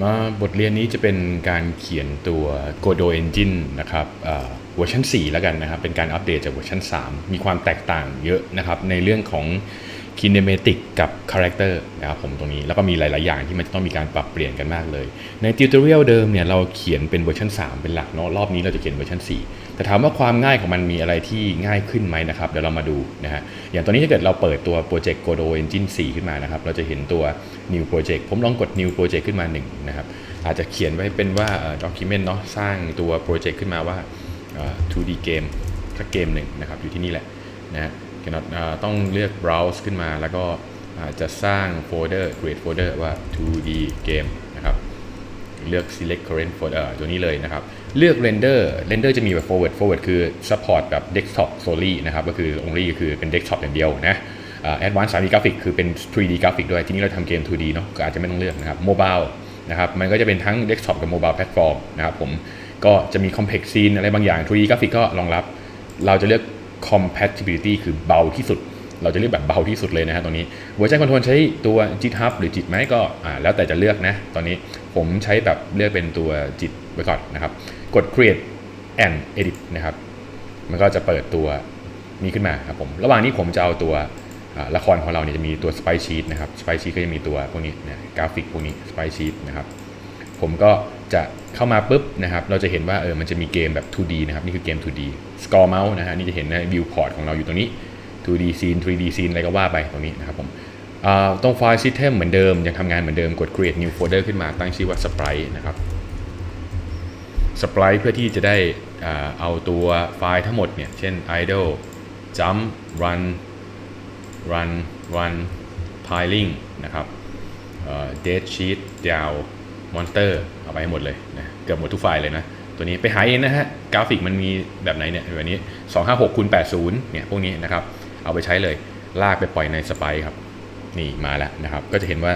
มาบทเรียนนี้จะเป็นการเขียนตัว Godot Engine นะครับเวอร์ชัน4 แล้วกันนะครับ เป็นการอัปเดตจากเวอร์ชัน3 มีความแตกต่างเยอะนะครับ ในเรื่องของ Kinematic กับ Character นะครับผมตรงนี้ แล้วก็มีหลาย ๆ อย่างที่มันจะต้องมีการปรับเปลี่ยนกันมากเลย ในติวตอเรียลเดิมเนี่ยเราเขียนเป็นเวอร์ชัน3 เป็นหลักเนาะรอบนี้เราจะเขียนเวอร์ชัน4 แต่ถามว่าความง่ายของมันมีอะไรที่ง่ายขึ้นไหมนะครับ เดี๋ยวเรามาดูนะฮะอย่างตอนนี้ถ้าเกิดเราเปิดตัวโปรเจกต์ Godot Engine 4 ขึ้นมานะครับ เราจะเห็นตัว New Project ผมลองกด New Project ขึ้นมาหนึ่งนะครับ อาจจะเขียนไว้เป็นว่า document เนาะสร้างตัวโปรเจกต์ขึ้นมาว่า 2D เกมสักเกมหนึ่งนะครับอยู่ที่นี่แหละนะฮะก็เต้องเลือก browse ขึ้นมาแล้วก็อาจจะสร้างโฟลเดอร์ create folder ว่า 2D เกมนะครับ เลือก select current folder ตัวนี้เลยนะครับ เลือก render render จะมีแบบ forward forward คือ support แบบ desktop solely นะครับก็คือ only ก็คือเป็น desktop อย่างเดียวนะอ่า advanced 3D graphic คือเป็น 3D graphic ด้วย ทีนี้เราทำเกม 2D เนาะก็อาจจะไม่ต้องเลือกนะครับ mobile นะครับมันก็จะเป็นทั้ง desktop กับ mobile platform นะครับผมก็จะมี complex scene อะไรบางอย่าง 3D graphic ก็รองรับ เราจะเลือก compatibility คือเบาที่สุด เราจะเลือกแบบเบาที่สุดเลยนะฮะตรงนี้เวอร์ชันคอนโทรลใช้ตัว JIT Hub หรือ JIT ไหมก็แล้วแต่จะเลือกนะ ตอนนี้ผมใช้แบบเลือกเป็นตัว JIT ไว้ก่อนนะครับ กด create and edit นะครับ มันก็จะเปิดตัวนี้ขึ้นมาครับผม ระหว่างนี้ผมจะเอาตัวละครของเราเนี่ยจะมีตัว Spy Sheet นะครับ Spy Sheet ก็จะมีตัวพวกนี้นะกราฟิกพวกนี้ Spy Sheet นะครับ ผมก็จะเข้ามาปุ๊บนะครับ เราจะเห็นว่าเออมันจะมีเกมแบบ 2D นะครับ นี่คือเกม 2D Score Mouse นะฮะนี่จะเห็นใน Viewport ของเราอยู่ตรงนี้ 2D scene 3D scene อะไรก็ว่าไปตรงนี้นะครับผมตรงไฟล์ system เหมือนเดิม ยังทำงานเหมือนเดิมกด create new folder ขึ้นมาตั้งชื่อว่า sprite นะครับ sprite เพื่อที่จะได้เอาตัวไฟล์ทั้งหมดเนี่ย เช่น idle jump run run run tiling นะครับ dead sheet down monster เอาไปให้หมดเลยนะเกือบหมดทุกไฟล์เลยนะ ตัวนี้ไปหาเองนะฮะ กราฟิกมันมีแบบไหนเนี่ยแบบนี้ 256คูณ80 เนี่ย พวกนี้นะครับ เอาไปใช้เลย ลากไปปล่อยในสไปครับ นี่มาแล้วนะครับ ก็จะเห็นว่า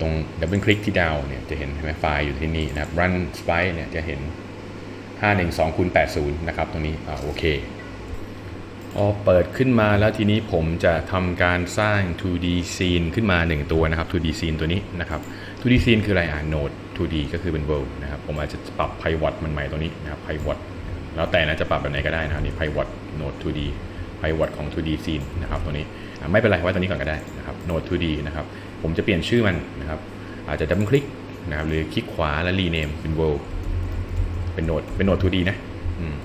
ตรงดับเบิลคลิกที่ดาวเนี่ยจะเห็นใช่ไหมไฟล์อยู่ที่นี่นะครับ run spy เนี่ยจะเห็น 512คูณ80 นะครับตรงนี้อ่าโอเคพอเปิดขึ้นมาแล้วทีนี้ผมจะทำการสร้าง 2D scene ขึ้นมา 1 ตัวนะครับ 2D scene ตัวนี้นะครับ 2D scene คืออะไรอ่าน node 2D ก็คือเป็น world นะครับ ผมอาจจะปรับ pivot มันใหม่ตัวนี้นะครับ pivot แล้วแต่นะจะปรับแบบไหนก็ได้นะครับนี่ pivot node 2D pivot ของ 2D scene นะครับตัวนี้ไม่เป็นไรไว้ตัวนี้ก่อนก็ได้นะครับ node 2D นะครับ ผมจะเปลี่ยนชื่อมันนะครับ อาจจะดับเบิลคลิกนะครับหรือคลิกขวาแล้ว rename เป็น world เป็น node เป็น node 2D นะอืม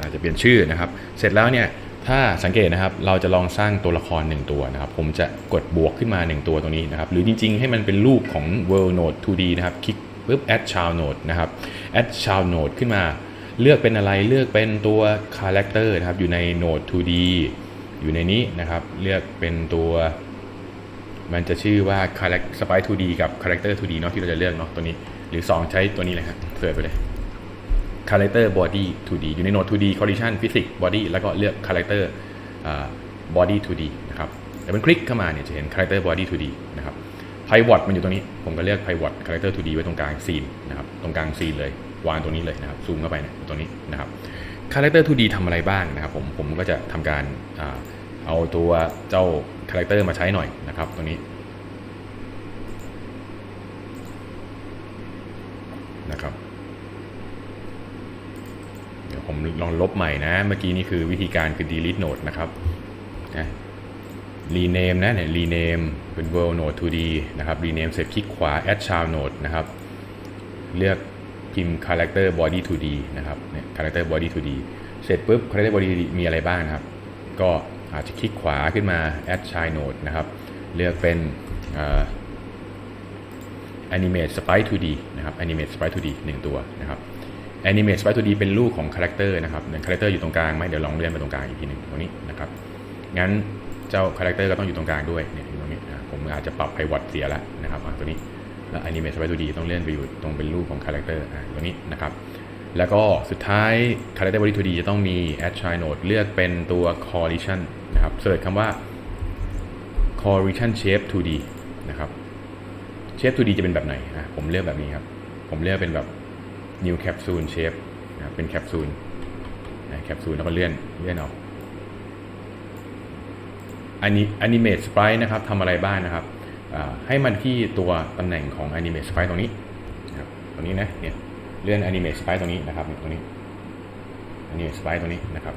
อาจจะเปลี่ยนชื่อนะครับ เสร็จแล้วเนี่ยถ้าสังเกตนะครับเราจะลองสร้างตัวละคร 1 ตัวนะครับ ผมจะกดบวกขึ้นมา 1 ตัวตรงนี้นะครับ หรือจริง ๆ ให้มันเป็นรูปของ world node 2D นะครับ คลิกปุ๊บ add child node นะครับ add child node ขึ้นมา เลือกเป็นอะไรเลือกเป็นตัว character นะครับ อยู่ใน node 2D อยู่ในนี้นะครับ เลือกเป็นตัว มันจะชื่อว่า character sprite 2D กับ character 2D เนาะที่เราจะเลือกเนาะตัวนี้ หรือ 2 ใช้ตัวนี้เลยครับเสิร์ชไปเลย character body 2D อยู่ในโหนด 2D collision physics body แล้วก็เลือก character อ่า body 2D นะครับแต่เป็นคลิกเข้ามาเนี่ยจะเห็น character body 2D นะครับ pivot มันอยู่ตรงนี้ ผมก็เลือก pivot character 2D ไว้ตรงกลาง scene นะครับ ตรงกลาง scene เลยวางตรงนี้เลยนะครับ ซูมเข้าไปเนี่ยตรงนี้นะครับ character 2D ทำอะไรบ้างนะครับผมผมก็จะทำการอ่าเอาตัวเจ้า character มาใช้หน่อยนะครับตรงนี้ นะครับ เดี๋ยวผมลองลบใหม่นะ เมื่อกี้นี่คือวิธีการคือ delete node นะครับนะ rename นะเนี่ย rename เป็น world node 2D นะครับ rename เสร็จคลิกขวา add child node นะครับ เลือกพิมพ์ character body 2D นะครับเนี่ย character body 2D เสร็จปุ๊บ character body มีอะไรบ้างนะครับ ก็อาจจะคลิกขวาขึ้นมา add child node นะครับ เลือกเป็นอ่อ animate sprite 2D นะครับ animate sprite 2D หนึ่งตัวนะครับ animate sprite 2D เป็นรูปของ character นะครับเนี่ย character อยู่ตรงกลางไหมเดี๋ยวลองเลื่อนไปตรงกลางอีกทีหนึ่งตรงนี้นะครับงั้นเจ้า character ก็ต้องอยู่ตรงกลางด้วยเนี่ยตรงนี้นะผมอาจจะปรับ pivot เสียแล้วนะครับตัวนี้แล้ว animate sprite 2D ต้องเลื่อนไปอยู่ตรงเป็นรูปของ character อะตัวนี้นะครับแล้วก็สุดท้าย character body 2D จะต้องมี add child node เลือกเป็นตัว collision นะครับเสิร์ชคำว่า collision shape 2D นะครับ shape 2D จะเป็นแบบไหนอะผมเลือกแบบนี้ครับ ผมเลือกเป็นแบบ new capsule shape นะเป็นแคปซูลแคปซูลแล้วก็เลื่อนเลื่อนออกอันนี้ animate sprite นะครับทำอะไรบ้างนะครับให้มันที่ตัวตำแหน่งของ Animate Sprite ตรงนี้นะครับตรงนี้นะเนี่ยเลื่อน Animate Sprite ตรงนี้นะครับตรงนี้ Animate Sprite ตรงนี้นะครับ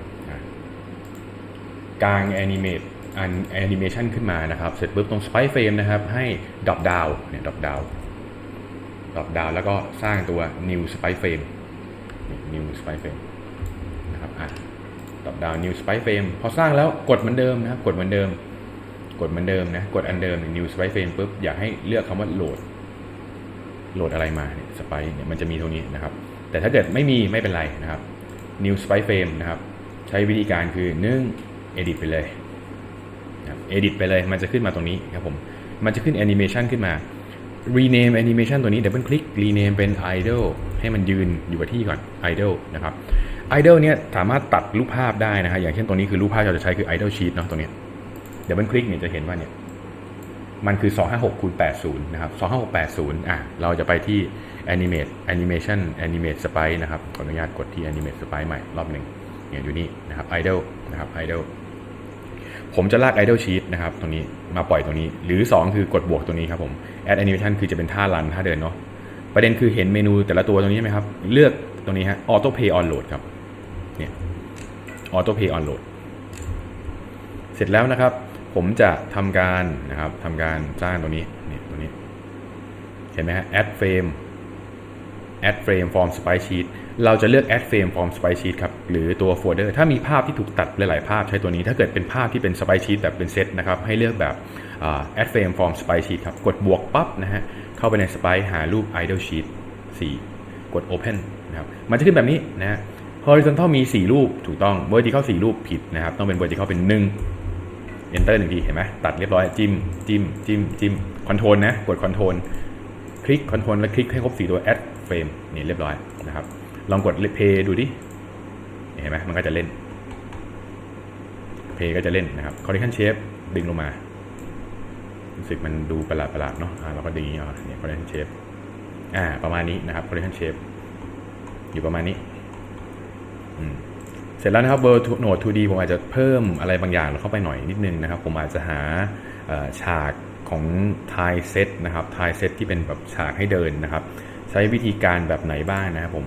กลาง Animate อัน Animation ขึ้นมานะครับ เสร็จปุ๊บตรง Sprite Frame นะครับ ให้ Drop Down เนี่ย Drop Down Drop Down แล้วก็สร้างตัว New Sprite Frame New Sprite Frame นะครับอะ Drop Down New Sprite Frame พอสร้างแล้วกดเหมือนเดิมนะครับ กดเหมือนเดิม กดเหมือนเดิมนะ กดอันเดิม New Sprite Frame ปุ๊บอยากให้เลือกคำว่าโหลด โหลดอะไรมาเนี่ย Sprite เนี่ยมันจะมีตรงนี้นะครับ แต่ถ้าเกิดไม่มีไม่เป็นไรนะครับ New Sprite Frame นะครับ ใช้วิธีการคือ1 Edit ไปเลย Edit ไปเลย มันจะขึ้นมาตรงนี้ครับผม มันจะขึ้น Animation ขึ้นมา Rename Animation ตัวนี้ Double Click Rename เป็น Idle ให้มันยืนอยู่กับที่ก่อน Idle นะครับ Idle เนี่ยสามารถตัดรูปภาพได้นะครับอย่างเช่นตัวนี้คือรูปภาพที่เราจะใช้คือ Idle Sheet เนาะตรงเนี้ย Double Click เนี่ยจะเห็นว่าเนี่ยมันคือ 256คูณ80 นะครับ 25680 อะ เราจะไปที่ Animate Animation Animate Sprite นะครับ ขออนุญาตกดที่ Animate Sprite ใหม่รอบหนึ่งเนี่ยอยู่นี่นะครับ Idle นะครับ Idle ผมจะลาก Idle Sheet นะครับตรงนี้มาปล่อยตรงนี้ หรือ 2 คือกดบวกตรงนี้ครับผม Add Animation คือจะเป็นท่ารันท่าเดินเนาะประเด็นคือเห็นเมนูแต่ละตัวตรงนี้ไหมครับ เลือกตรงนี้ฮะ Auto Pay On Load ครับเนี่ย Auto Pay On Load เสร็จแล้วนะครับ ผมจะทำการนะครับทำการสร้างตัวนี้เนี่ยตัวนี้ เห็นไหมฮะ add frame add frame from sprite sheet เราจะเลือก add frame from sprite sheet ครับ หรือตัวโฟลเดอร์ถ้ามีภาพที่ถูกตัดหลาย ๆ ภาพใช้ตัวนี้ ถ้าเกิดเป็นภาพที่เป็น sprite sheet แบบเป็นเซตนะครับ ให้เลือกแบบอ่า add frame from sprite sheet ครับ กดบวกปั๊บนะฮะ เข้าไปใน sprite หารูป idle sheet 4 กด open นะครับ มันจะขึ้นแบบนี้นะฮะ horizontal มี 4 รูปถูกต้อง vertical 4 รูปผิดนะครับ ต้องเป็น vertical เป็น 1 enter หนึ่งที เห็นไหมตัดเรียบร้อย จิ้ม จิ้ม จิ้ม จิ้ม คอนโทรลนะ กดคอนโทรล คลิกคอนโทรลแล้วคลิกให้ครบสี่ตัว add frame นี่เรียบร้อยนะครับ ลองกด play ดูดิ เห็นไหมมันก็จะเล่น play ก็จะเล่นนะครับ correction shape ดึงลงมา รู้สึกมันดูประหลาดประหลาดๆเนาะเราก็ดึงอย่างนี้เอาเนี่ย correction shape อ่า ประมาณนี้นะครับ correction shape อยู่ประมาณนี้อืมเสร็จแล้วนะครับ World Node 2D ผมอาจจะเพิ่มอะไรบางอย่างเข้าไปหน่อยนิดนึงนะครับ ผมอาจจะหาฉาก ของ Tie Set นะครับ Tie Set ที่เป็นแบบฉากให้เดินนะครับ ใช้วิธีการแบบไหนบ้างนะครับผม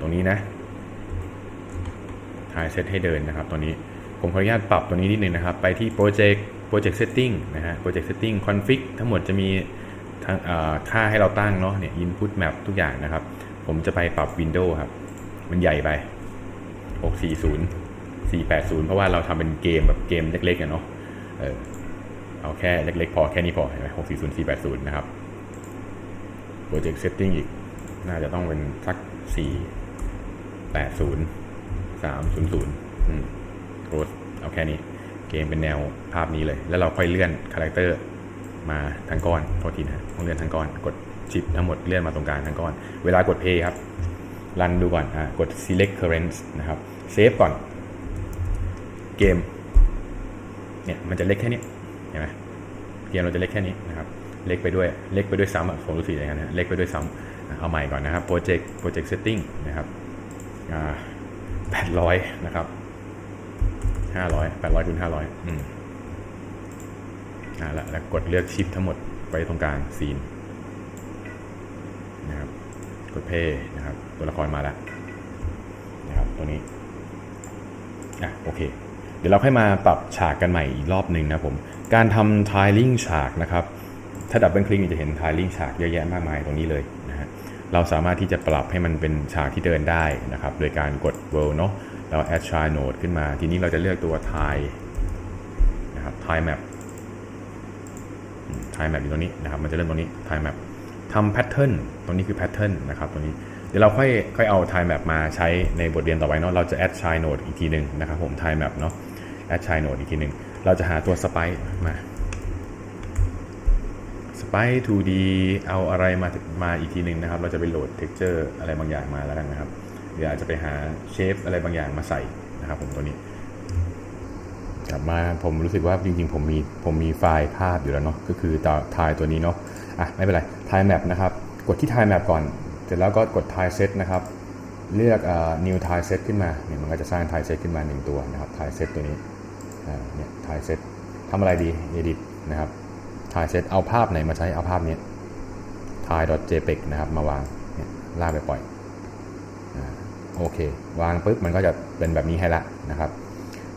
ตรงนี้นะ Tie Set ให้เดินนะครับตัวนี้ผมขออนุญาตปรับตัวนี้นิดนึงนะครับ ไปที่ Project Project Setting นะฮะ Project Setting Config ทั้งหมดจะมีทั้งค่าให้เราตั้งเนาะเนี่ย Input Map ทุกอย่างนะครับ ผมจะไปปรับ Windows ครับ มันใหญ่ไป 640 480 เพราะว่าเราทำเป็นเกมแบบเกมเล็กๆอะเนาะ เอาแค่เล็กๆ พอแค่นี้พอเห็นไหม640 480นย์สี่แปดศูนย์นะครับ Project Setting อีก น่าจะต้องเป็นสัก480 300อืมโกดเอาแค่นี้เกมเป็นแนวภาพนี้เลย แล้วเราค่อยเลื่อนคาแรคเตอร์มาทั้งก้อนโทษทีนะต้องเลื่อนทั้งก้อน กดชิปทั้งหมดเลื่อนมาตรงกลางทั้งก้อน เวลากด play ครับรันดูก่อนอ่ากด select current นะครับเซฟก่อน เกม เนี่ย มันจะเล็กแค่นี้ เห็นไหมเกมเราจะเล็กแค่นี้นะครับ เล็กไปด้วย เล็กไปด้วยซ้ำอะผมรู้สึกอย่างนั้นนะเล็กไปด้วยซ้ำเอาใหม่ก่อนนะครับ project project setting นะครับแปดร้อยนะครับห้าร้อยแปดร้อยคูณห้าร้อยอืมอ่าแล้วแล้วกดเลือกชิปทั้งหมดไปตรงกลางซีนนะครับกดเพย์นะครับ ตัวละครมาแล้วนะครับตัวนี้อะโอเค เดี๋ยวเราค่อยมาปรับฉากกันใหม่อีกรอบหนึ่งนะผม การทำ tiling ฉากนะครับ ถ้าดับเบิลคลิกจะเห็น tiling ฉากเยอะแยะมากมายตรงนี้เลยนะฮะ เราสามารถที่จะปรับให้มันเป็นฉากที่เดินได้นะครับ โดยการกด world เนาะแล้ว add child node ขึ้นมา ทีนี้เราจะเลือกตัว tile นะครับ tile map อืม tile map อยู่ตรงนี้นะครับ มันจะเริ่มตรงนี้ tile map ทำ pattern ตรงนี้คือ pattern นะครับตรงนี้ เดี๋ยวเราค่อยค่อยเอา time map มาใช้ในบทเรียนต่อไปเนาะ เราจะ add child node อีกทีหนึ่งนะครับผม time map เนาะ add child node อีกทีหนึ่ง เราจะหาตัว sprite มา sprite 2D เอาอะไรมามาอีกทีหนึ่งนะครับ เราจะไปโหลด texture อะไรบางอย่างมาแล้วกันนะครับเดี๋ยวอาจจะไปหา shape อะไรบางอย่างมาใส่นะครับผมตัวนี้ กลับมาผมรู้สึกว่าจริงๆ ผมมีผมมีไฟล์ภาพอยู่แล้วเนาะก็คือตาทายตัวนี้เนาะอะไม่เป็นไรทายแมปนะครับ กดที่ทายแมปก่อน เสร็จแล้วก็กดทายเซตนะครับ เลือกอ่า new ทายเซตขึ้นมาเนี่ยมันก็จะสร้างทายเซตขึ้นมาหนึ่งตัวนะครับทายเซตตัวนี้ เนี่ยทายเซตทำอะไรดี edit นะครับถ่ายเสร็จเอาภาพไหนมาใช้เอาภาพนี้ถ่าย .jpeg นะครับมาวางเนี่ยลากไปปล่อยโอเควางปุ๊บมันก็จะเป็นแบบนี้ให้ละนะครับ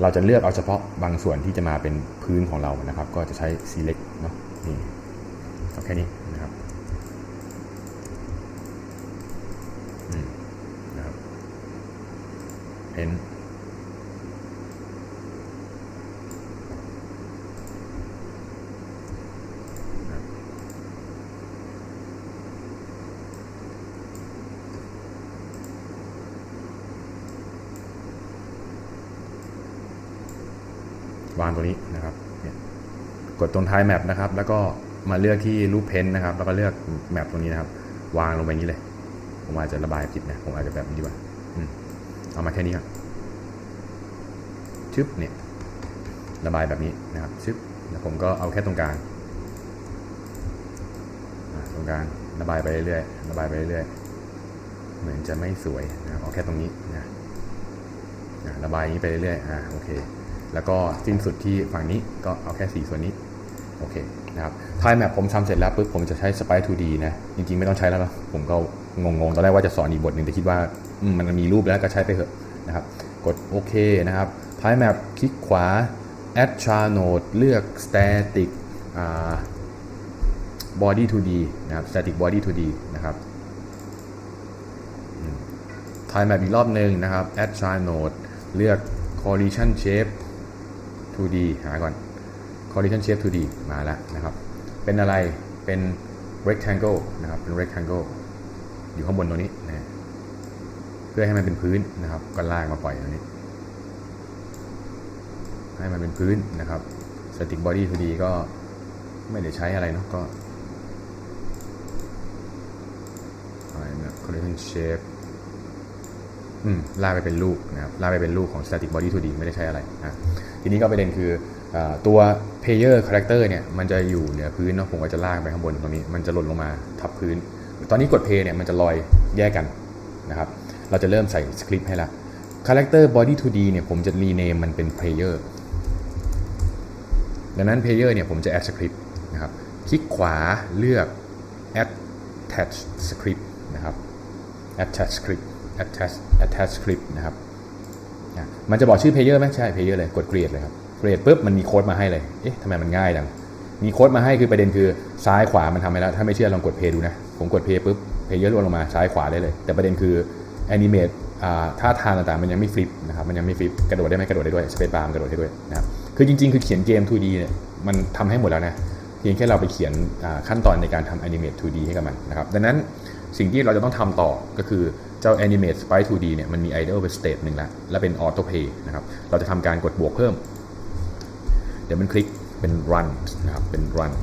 เราจะเลือกเอาเฉพาะบางส่วนที่จะมาเป็นพื้นของเรานะครับ ก็จะใช้ select เนาะนี่เอาแค่นี้นะครับนะครับ pen วางตัวนี้นะครับกดตรงท้ายแมปนะครับ แล้วก็มาเลือกที่รูปเพนนะครับ แล้วก็เลือกแมปตรงนี้นะครับ วางลงไปนี้เลย ผมอาจจะระบายผิดนะ ผมอาจจะแบบนี้ดีกว่าเอามาแค่นี้ครับชึบเนี่ย ระบายแบบนี้นะครับชึบแล้วผมก็เอาแค่ตรงกลางตรงกลางระบายไปเรื่อยๆระบายไปเรื่อยๆเหมือนจะไม่สวยนะเอาแค่ตรงนี้นะอะระบายอย่างนี้ไปเรื่อยๆอ่าโอเค แล้วก็สิ้นสุดที่ฝั่งนี้ก็เอาแค่สีส่วนนี้ โอเคนะครับทายแมปผมทำเสร็จแล้วปุ๊บผมจะใช้ Sprite 2D นะ จริงๆ ไม่ต้องใช้แล้วนะผมก็งงๆ ตอนแรกว่าจะสอนอีกบทหนึ่งแต่คิดว่ามันมีรูปแล้วก็ใช้ไปเถอะนะครับ กดโอเคนะครับทายแมปคลิกขวา add char node เลือก static body 2D นะครับ static body 2D นะครับทายแมปอีกรอบหนึ่งนะครับ add char node เลือก collision shape 2D หาก่อน collision shape 2D มาแล้วนะครับ เป็นอะไร เป็น rectangle นะครับ เป็น rectangle อยู่ข้างบนตรงนี้นะเพื่อให้มันเป็นพื้นนะครับ ก็ลากมาปล่อยตรงนี้ ให้มันเป็นพื้นนะครับ static body 2D ก็ไม่ได้ใช้อะไรเนาะก็ collision shape ลากไปเป็นลูกนะครับลากไปเป็นลูกของ static body 2D ไม่ได้ใช้อะไรนะทีนี้ก็ประเด็นคืออตัว player character เนี่ยมันจะอยู่เหนือพื้นเนาะผมก็จะลากไปข้างบนตรงนี้มันจะหล่นลงมาทับพื้น ตอนนี้กด play เนี่ยมันจะลอยแยกกันนะครับเราจะเริ่มใส่สคริปต์ให้ละ character body 2D เนี่ยผมจะ rename มันเป็น player ดังนั้น player เนี่ยผมจะ add script นะครับคลิกขวาเลือก attach script นะครับ attach script attach attach script นะครับมันจะบอกชื่อ player ไหมใช่ player เลยกด create เลยครับ create ปุ๊บมันมีโค้ดมาให้เลย เอ๊ะทำไมมันง่ายจังมีโค้ดมาให้คือประเด็นคือซ้ายขวามันทำให้แล้ว ถ้าไม่เชื่อลองกด play ดูนะ ผมกด play ปุ๊บ player ร่วงลงมาซ้ายขวาได้เลย แต่ประเด็นคือ animate อ่าท่าทางต่างๆ มันยังไม่ฟลิปนะครับ มันยังไม่ฟลิปกระโดดได้ไหมกระโดดได้ด้วย space bar มันกระโดดได้ด้วยนะครับ คือจริงๆ คือเขียนเกม 2D เนี่ยมันทำให้หมดแล้วนะ เพียงแค่เราไปเขียนขั้นตอนในการทำ animate 2D ให้กับมันนะครับ ดังนั้นสิ่งที่เราจะต้องทำต่อก็คือ เจ้า animate sprite 2D เนี่ยมันมี idle เป็น state หนึ่งแล้ว และเป็น auto play นะครับ เราจะทำการกดบวกเพิ่ม เดี๋ยวมันคลิกเป็น run นะครับ เป็น run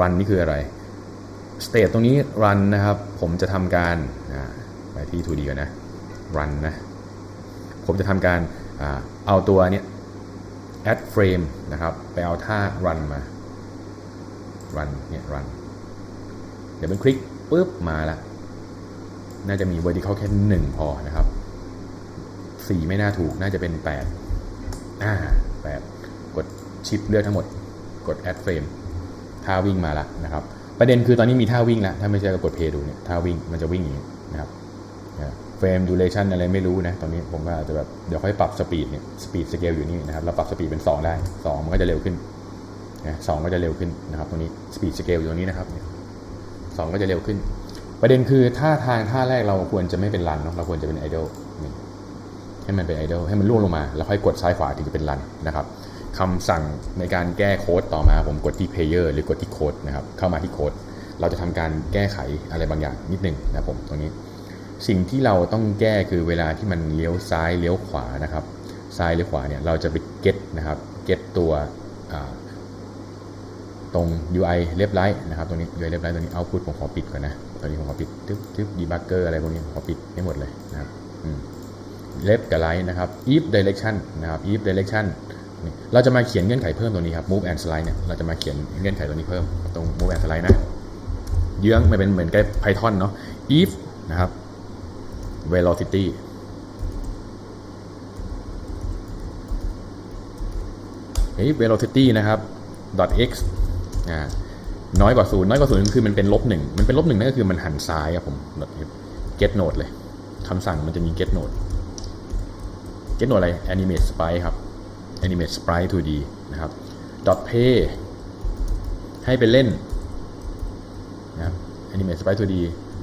run นี่คืออะไร state ตรงนี้ run นะครับ ผมจะทำการไปที่ 2D ก่อนนะ run นะ ผมจะทำการอเอาตัวเนี้ย add frame นะครับ ไปเอาท่า run มา run เนี่ย run เดี๋ยวมันคลิกปุ๊บมาละ น่าจะมี vertical แค่หนึ่งพอนะครับสี่ไม่น่าถูกน่าจะเป็นแปดอ่าแปดกดชิปเลือกทั้งหมด กด add frame ท่าวิ่งมาละนะครับ ประเด็นคือตอนนี้มีท่าวิ่งแล้วถ้าไม่ใช่ก็กด play ดูเนี่ยท่าวิ่งมันจะวิ่งอย่างนี้นะครับเฟรมดูเลชันอะไรไม่รู้นะ ตอนนี้ผมก็อาจจะแบบเดี๋ยวค่อยปรับสปีดเนี่ยสปีดสเกลอยู่นี่นะครับเราปรับสปีดเป็น 2 ได้ 2 มันก็จะเร็วขึ้นนะสองก็จะเร็วขึ้นนะครับตรงนี้สปีดสเกลอยู่ตรงนี้นะครับสองก็จะเร็วขึ้น ประเด็นคือท่าทางท่าแรกเราควรจะไม่เป็นรันเนาะเราควรจะเป็นไอดอลให้มันเป็นไอดอลให้มันล่วงลงมา แล้วค่อยกดซ้ายขวาถึงจะเป็นรันนะครับคำสั่งในการแก้โค้ดต่อมาผมกดที่ player หรือกดที่โค้ดนะครับเข้ามาที่โค้ดเราจะทำการแก้ไขอะไรบางอย่างนิดหนึ่งนะครับผมตรงนี้ สิ่งที่เราต้องแก้คือเวลาที่มันเลี้ยวซ้ายเลี้ยวขวานะครับซ้ายหรือขวาเนี่ยเราจะไป get นะครับ get ตัวตรง UI เรียบไ i นะครับตรงนี้ UI เรียบไ i ตรงนี้ output ผมขอปิดก่อนนะ ตอนนี้ผมขอปิดทึบทึบ debugger อะไรพวกนี้ผมขอปิดให้หมดเลยนะครับอืม left กับ right นะครับ if direction นะครับ if direction เราจะมาเขียนเงื่อนไขเพิ่มตรงนี้ครับ move and slide เนี่ยเราจะมาเขียนเงื่อนไขตรงนี้เพิ่มตรง move and slide นะเยื้องไม่เป็นเหมือนกับ Python เนาะ if นะครับ velocity เฮ้ย velocity นะครับ dot x อ่า น้อยกว่าศูนย์น้อยกว่าศูนย์คือมันเป็นลบหนึ่งมันเป็นลบหนึ่งนั่นก็คือมันหันซ้ายครับผม get node เลยคำสั่งมันจะมี get node get node อะไร animate sprite ครับ animate sprite 2D นะครับ dot pay ให้ไปเล่นนะครับ animate sprite 2D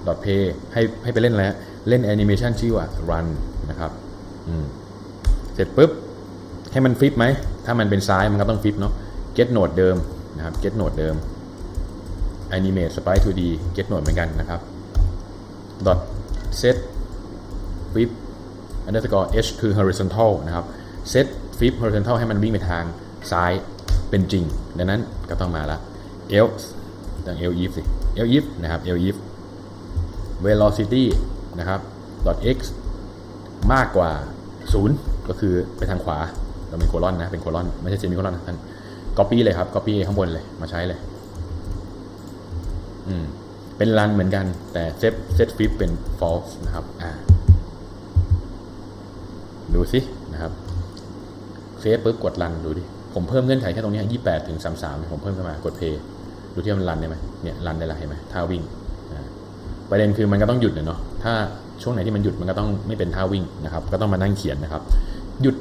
dot pay ให้ให้ไปเล่นอะไรฮะเล่น animation ชื่อว่า run นะครับอืมเสร็จปุ๊บ ให้มันฟิปไหม ถ้ามันเป็นซ้ายมันก็ต้องฟิปเนาะ get node เดิมนะครับ get node เดิม animate sprite 2D get node เหมือนกันนะครับ dot set flip underscore h คือ horizontal นะครับ set flip horizontal ให้มันวิ่งไปทางซ้ายเป็นจริง ดังนั้นก็ต้องมาละ else ดัง else if สิ else if นะครับ else if velocity นะครับ dot x มากกว่า 0 ก็คือไปทางขวา เราเป็นโคลอนนะ เป็นโคลอน ไม่ใช่เซมิโคลอนนะท่าน copy เลยครับ copy ข้างบนเลย มาใช้เลย อืมเป็น run เหมือนกัน แต่ set set flip เป็น false นะครับอ่าดูสินะครับเซฟปุ๊บกด run ดูดิ ผมเพิ่มเงื่อนไขแค่ตรงนี้ยี่แปดถึงสามสามผมเพิ่มขึ้นมากด play ดูที่มัน run ได้ไหมเนี่ย run ได้ละเห็นไหมท่าวิ่งประเด็นคือมันก็ต้องหยุดเนาะถ้าช่วงไหนที่มันหยุดมันก็ต้องไม่เป็นท่าวิ่งนะครับ ก็ต้องมานั่งเขียนนะครับ หยุด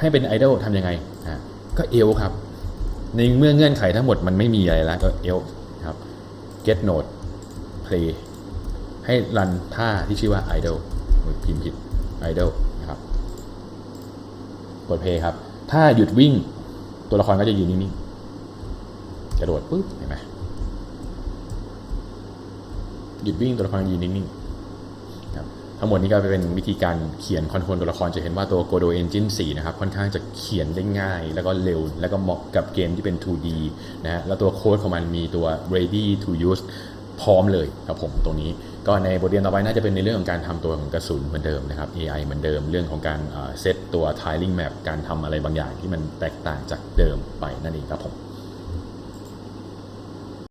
ให้เป็นไอดอลทำยังไงอ่าก็เอลครับ ในเมื่อเงื่อนไขทั้งหมดมันไม่มีอะไรแล้วก็เอล get node play ให้รันท่าที่ชื่อว่า idle พิมพ์ผิด idle นะครับกด play ครับ ถ้าหยุดวิ่งตัวละครก็จะยืนนิ่งๆกระโดดปุ๊บเห็นไหมหยุดวิ่งตัวละครยืนนิ่งๆ ทั้งหมดนี้ก็เป็นวิธีการเขียนคอนโทรลตัวละครจะเห็นว่าตัว Godot Engine 4 นะครับ ค่อนข้างจะเขียนได้ง่าย แล้วก็เร็ว แล้วก็เหมาะกับเกมที่เป็น 2D นะฮะแล้วตัวโค้ดของมันมีตัว ready to use พร้อมเลยครับผมตรงนี้ ก็ในบทเรียนต่อไปน่าจะเป็นในเรื่องของการทำตัวของกระสุนเหมือนเดิมนะครับ AI เหมือนเดิมเรื่องของการเซตตัว tiling map การทำอะไรบางอย่างที่มันแตกต่างจากเดิมไปนั่นเองครับผม